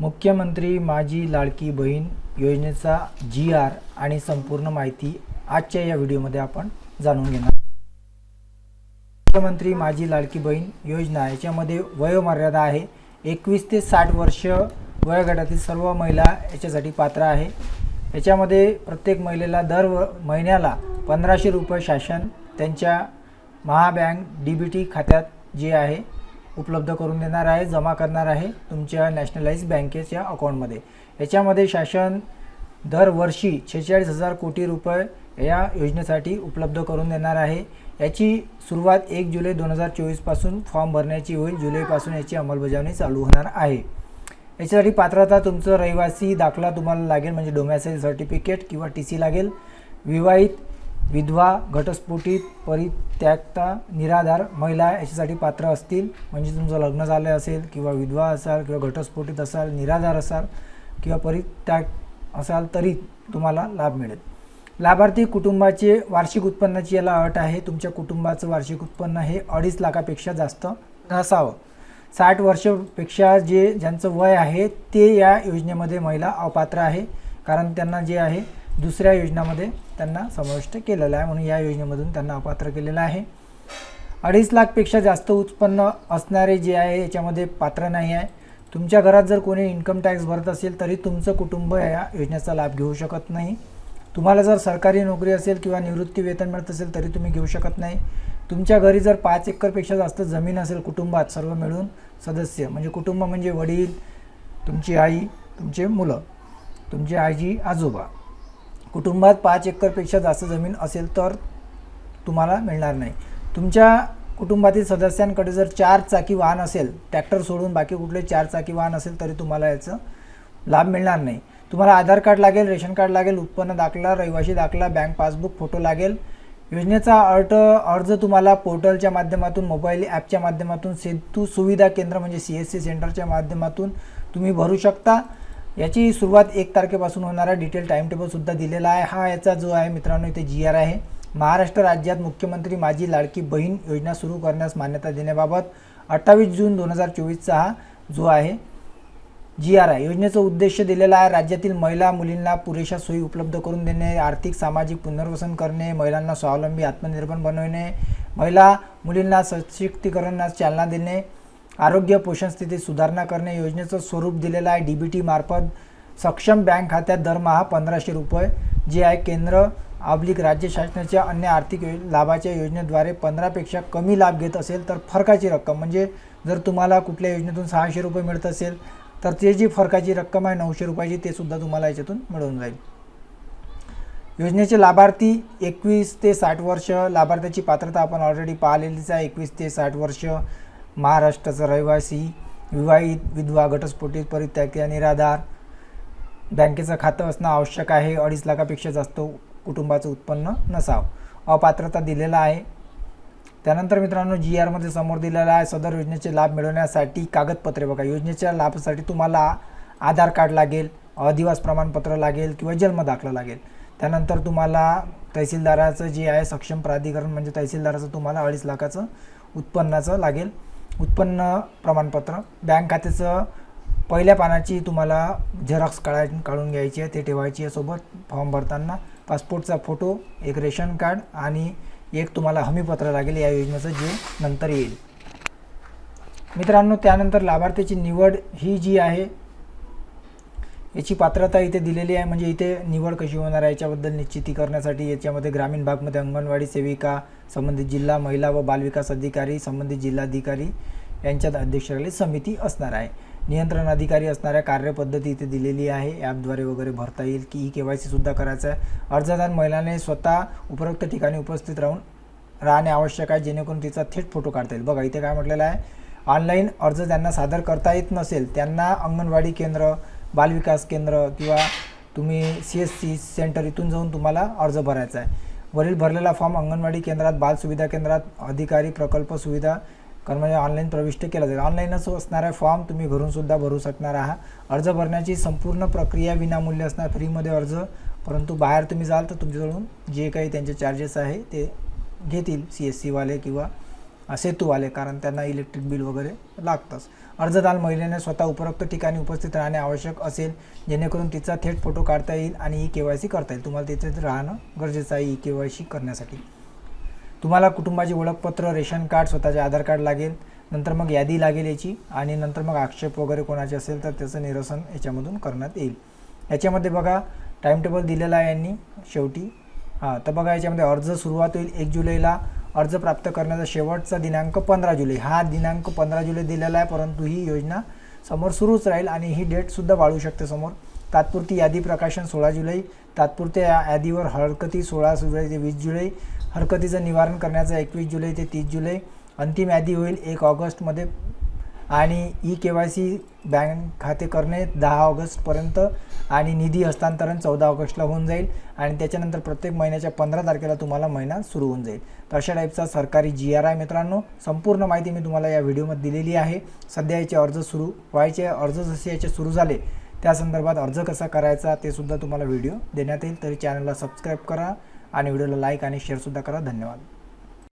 मुख्यमंत्री माझी लाडकी बहीण योजनेचा जी आर आणि संपूर्ण माहिती आजच्या या व्हिडिओमध्ये आपण जाणून घेणार मुख्यमंत्री माझी लाडकी बहीण योजना याच्यामध्ये वयोमर्यादा आहे एकवीस ते साठ वर्ष वयोगटातील सर्व महिला याच्यासाठी पात्र आहे. याच्यामध्ये प्रत्येक महिलेला दर व महिन्याला पंधराशे रुपये शासन त्यांच्या महाबँक डी बी टी खात्यात जे आहे उपलब्ध करून देणार आहे जमा करणार आहे तुमच्या नॅशनलाइज बँकेच्या अकाउंटमध्ये. याच्यामध्ये शासन दरवर्षी छेचाळीस हजार कोटी रुपये या योजनेसाठी उपलब्ध करून देणार आहे. याची सुरुवात एक जुलै दोन हजार चोवीसपासून फॉर्म भरण्याची होईल जुलैपासून याची अंमलबजावणी चालू होणार आहे. याच्यासाठी पात्रता तुमचं रहिवासी दाखला तुम्हाला लागेल म्हणजे डोमॅसाईल सर्टिफिकेट किंवा टी सी लागेल. विवाहित विधवा घटस्फोटित परित्यागता निराधार महिला याच्यासाठी पात्र असतील. म्हणजे तुमचं लग्न झालं असेल किंवा विधवा असाल किंवा घटस्फोटित असाल निराधार असाल किंवा परित्याग असाल तरी तुम्हाला लाभ मिळेल. लाभार्थी कुटुंबाचे वार्षिक उत्पन्नाची याला अट आहे. तुमच्या कुटुंबाचं वार्षिक उत्पन्न हे अडीच लाखापेक्षा जास्त नसावं. साठ वर्षपेक्षा जे ज्यांचं वय आहे ते या योजनेमध्ये महिला अपात्र आहे. कारण त्यांना जे आहे दुसऱ्या योजनामध्ये त्यांना समाविष्ट केलेलं आहे. म्हणून या योजनेमधून त्यांना अपात्र केलेलं आहे. अडीच लाखपेक्षा जास्त उत्पन्न असणारे जे आहे याच्यामध्ये पात्र नाही आहे. तुमच्या घरात जर कोणी इन्कम टॅक्स भरत असेल तरी तुमचं कुटुंब या योजनेचा लाभ घेऊ शकत नाही. तुम्हाला जर सरकारी नोकरी असेल किंवा निवृत्ती वेतन मिळत असेल तरी तुम्ही घेऊ शकत नाही. तुमच्या घरी जर पाच एकरपेक्षा जास्त जमीन असेल कुटुंबात सर्व मिळून सदस्य म्हणजे कुटुंब म्हणजे वडील तुमची आई तुमचे मुलं तुमचे आजी आजोबा कुटुंबात पाच एकरपेक्षा जास्त जमीन असेल तर तुम्हाला मिळणार नाही. तुमच्या कुटुंबातील सदस्यांकडे जर चार चाकी वाहन असेल ट्रॅक्टर सोडून बाकी कुठले चार चाकी वाहन असेल तरी तुम्हाला याचं लाभ मिळणार नाही. तुम्हाला आधार कार्ड लागेल रेशन कार्ड लागेल उत्पन्न दाखला रहिवासी दाखला बँक पासबुक फोटो लागेल. योजनेचा अर्ज अर्ज तुम्हाला पोर्टलच्या माध्यमातून मोबाईल ॲपच्या माध्यमातून सेतू सुविधा केंद्र म्हणजे सी एस सी सेंटरच्या माध्यमातून तुम्ही भरू शकता. याची सुरुवात एक तारखेपासून होणारा डिटेल टाईम टेबलसुद्धा दिलेला आहे. हा याचा जो आहे मित्रांनो इथे जी आर आहे. महाराष्ट्र राज्यात मुख्यमंत्री माझी लाडकी बहीण योजना सुरू करण्यास मान्यता देण्याबाबत अठ्ठावीस जून दोन हजार चोवीसचा हा जो आहे जी आर आय योजनेचा उद्देश दिलेला आहे राज्यातील महिला मुलींना पुरेशा सोयी उपलब्ध करून देणे आर्थिक सामाजिक पुनर्वसन करणे महिलांना स्वावलंबी आत्मनिर्भर बनवणे महिला मुलींना सशक्तीकरणास चालना देणे आरोग्य पोषण स्थिती सुधारणा करणे योजनेचं स्वरूप दिलेलं आहे. डी बी टी मार्फत सक्षम बँक खात्यात दरमहा पंधराशे रुपये जे आहे केंद्र ऑब्लिक राज्य शासनाच्या अन्य आर्थिक यो लाभाच्या योजनेद्वारे पंधरापेक्षा कमी लाभ घेत असेल तर फरकाची रक्कम. म्हणजे जर तुम्हाला कुठल्या योजनेतून सहाशे रुपये मिळत असेल तर ते जी फरकाची रक्कम आहे नऊशे रुपयाची ते सुद्धा तुम्हाला याच्यातून मिळून जाईल. योजनेचे लाभार्थी एकवीस ते साठ वर्ष लाभार्थ्याची पात्रता आपण ऑलरेडी पाहिलेलीच आहे. एकवीस ते साठ वर्ष महाराष्ट्राचा रहिवासी विवाहित विधवा घटस्फोटीत परित्यागी निराधार बँकेचं खातं असणं आवश्यक आहे. अडीच लाखापेक्षा जास्त कुटुंबाचं उत्पन्न नसावं. अपात्रता दिलेला आहे. त्यानंतर मित्रांनो जी आरमध्ये समोर दिलेला आहे सदर योजनेचे लाभ मिळवण्यासाठी कागदपत्रे बघा. योजनेच्या लाभासाठी तुम्हाला आधार कार्ड लागेल अधिवास प्रमाणपत्र लागेल किंवा जन्म दाखला लागेल. त्यानंतर तुम्हाला तहसीलदाराचं जे आहे सक्षम प्राधिकरण म्हणजे तहसीलदाराचं तुम्हाला अडीच लाखाचं उत्पन्नाचं लागेल. उत्पन्न प्रमाणपत्र. बँक खात्याचं पहिल्या पानाची तुम्हाला झेरॉक्स काढा काढून घ्यायची आहे ते ठेवायची आहे सोबत. फॉर्म भरताना पासपोर्टचा फोटो एक रेशन कार्ड आणि एक तुम्हाला हमीपत्र लागेल या योजनेचं जे नंतर येईल. मित्रांनो त्यानंतर लाभार्थ्याची निवड ही जी आहे याची पात्रता इथे दिलेली आहे. म्हणजे इथे निवड कशी होणार आहे याच्याबद्दल निश्चिती करण्यासाठी याच्यामध्ये ग्रामीण भागमध्ये अंगणवाडी सेविका संबंधित जिल्हा महिला व बालविकास अधिकारी संबंधित जिल्हाधिकारी यांच्यात अध्यक्षाखाली समिती असणार आहे. नियंत्रण अधिकारी असणाऱ्या कार्यपद्धती इथे दिलेली आहे. ॲपद्वारे वगैरे भरता येईल की ई के वाय सीसुद्धा करायचं आहे. अर्जदार महिलाने स्वतः उपरोक्त ठिकाणी उपस्थित राहून राहणे आवश्यक आहे जेणेकरून तिचा थेट फोटो काढता येईल. बघा इथे काय म्हटलेलं आहे. ऑनलाईन अर्ज ज्यांना सादर करता येत नसेल त्यांना अंगणवाडी केंद्र बालविकास केंद्र किंवा तुम्ही सी एस सी सेंटर इथून जाऊन तुम्हाला अर्ज भरायचा आहे. वरील भरलेला फॉर्म अंगणवाडी केंद्रात बाल सुविधा केंद्रात अधिकारी प्रकल्प सुविधा कर्मचारी ऑनलाईन प्रविष्ट केला जाईल. ऑनलाईनच असणारा फॉर्म तुम्ही घरूनसुद्धा भरू शकणार आहात. अर्ज भरण्याची संपूर्ण प्रक्रिया विनामूल्य असणार. फ्रीमध्ये अर्ज परंतु बाहेर तुम्ही जाल तर तुमच्याकडून जे काही त्यांचे चार्जेस आहे ते घेतील सी एस सीवाले किंवा सेतूवाले कारण त्यांना इलेक्ट्रिक बिल वगैरे लागतंच. अर्जदार महिलेने स्वतः उपरोक्त ठिकाणी उपस्थित राहणे आवश्यक असेल जेणेकरून तिचा थेट फोटो काढता येईल आणि ई के वाय सी करता येईल. तुम्हाला तिथे राहणं गरजेचं आहे ई के वाय सी करण्यासाठी. तुम्हाला कुटुंबाचे ओळखपत्र रेशन कार्ड स्वतःचे आधार कार्ड लागेल नंतर मग यादी लागेल याची आणि नंतर मग आक्षेप वगैरे कोणाचे असेल तर त्याचं निरसन याच्यामधून करण्यात येईल. याच्यामध्ये बघा टाईमटेबल दिलेला आहे यांनी शेवटी. हां तर बघा याच्यामध्ये अर्ज सुरुवात होईल एक जुलैला. अर्ज प्राप्त करण्याचा शेवटचा दिनांक पंधरा जुलै. हा दिनांक पंधरा जुलै दिलेला आहे परंतु ही योजना समोर सुरूच राहील आणि ही डेटसुद्धा वाढू शकते समोर. तात्पुरती यादी प्रकाशन सोळा जुलै तात्पुरत्या या- यादीवर हरकती सोळा जुलै ते वीस जुलै हरकतीचं निवारण करण्याचा एकवीस जुलै ते तीस जुलै. अंतिम यादी होईल एक ऑगस्टमध्ये. आणि E K Y C bank खाते करणे दहा ऑगस्टपर्यंत आणि निधी हस्तांतरण चौदा ऑगस्टला होऊन जाईल आणि त्याच्यानंतर प्रत्येक महिन्याच्या पंधरा तारखेला तुम्हाला महिना सुरू होऊन जाईल. तर अशा टाईपचा सरकारी जी आर आय मित्रांनो संपूर्ण माहिती मी तुम्हाला या व्हिडिओमध्ये दिलेली आहे. सध्या याचे अर्ज सुरू व्हायचे अर्ज जसे याचे सुरू झाले त्या संदर्भात अर्ज कसा करायचा ते सुद्धा तुम्हाला व्हिडिओ देण्यात येईल. तरी चॅनलला सबस्क्राईब करा आणि व्हिडिओला लाईक आणि शेअरसुद्धा करा. धन्यवाद.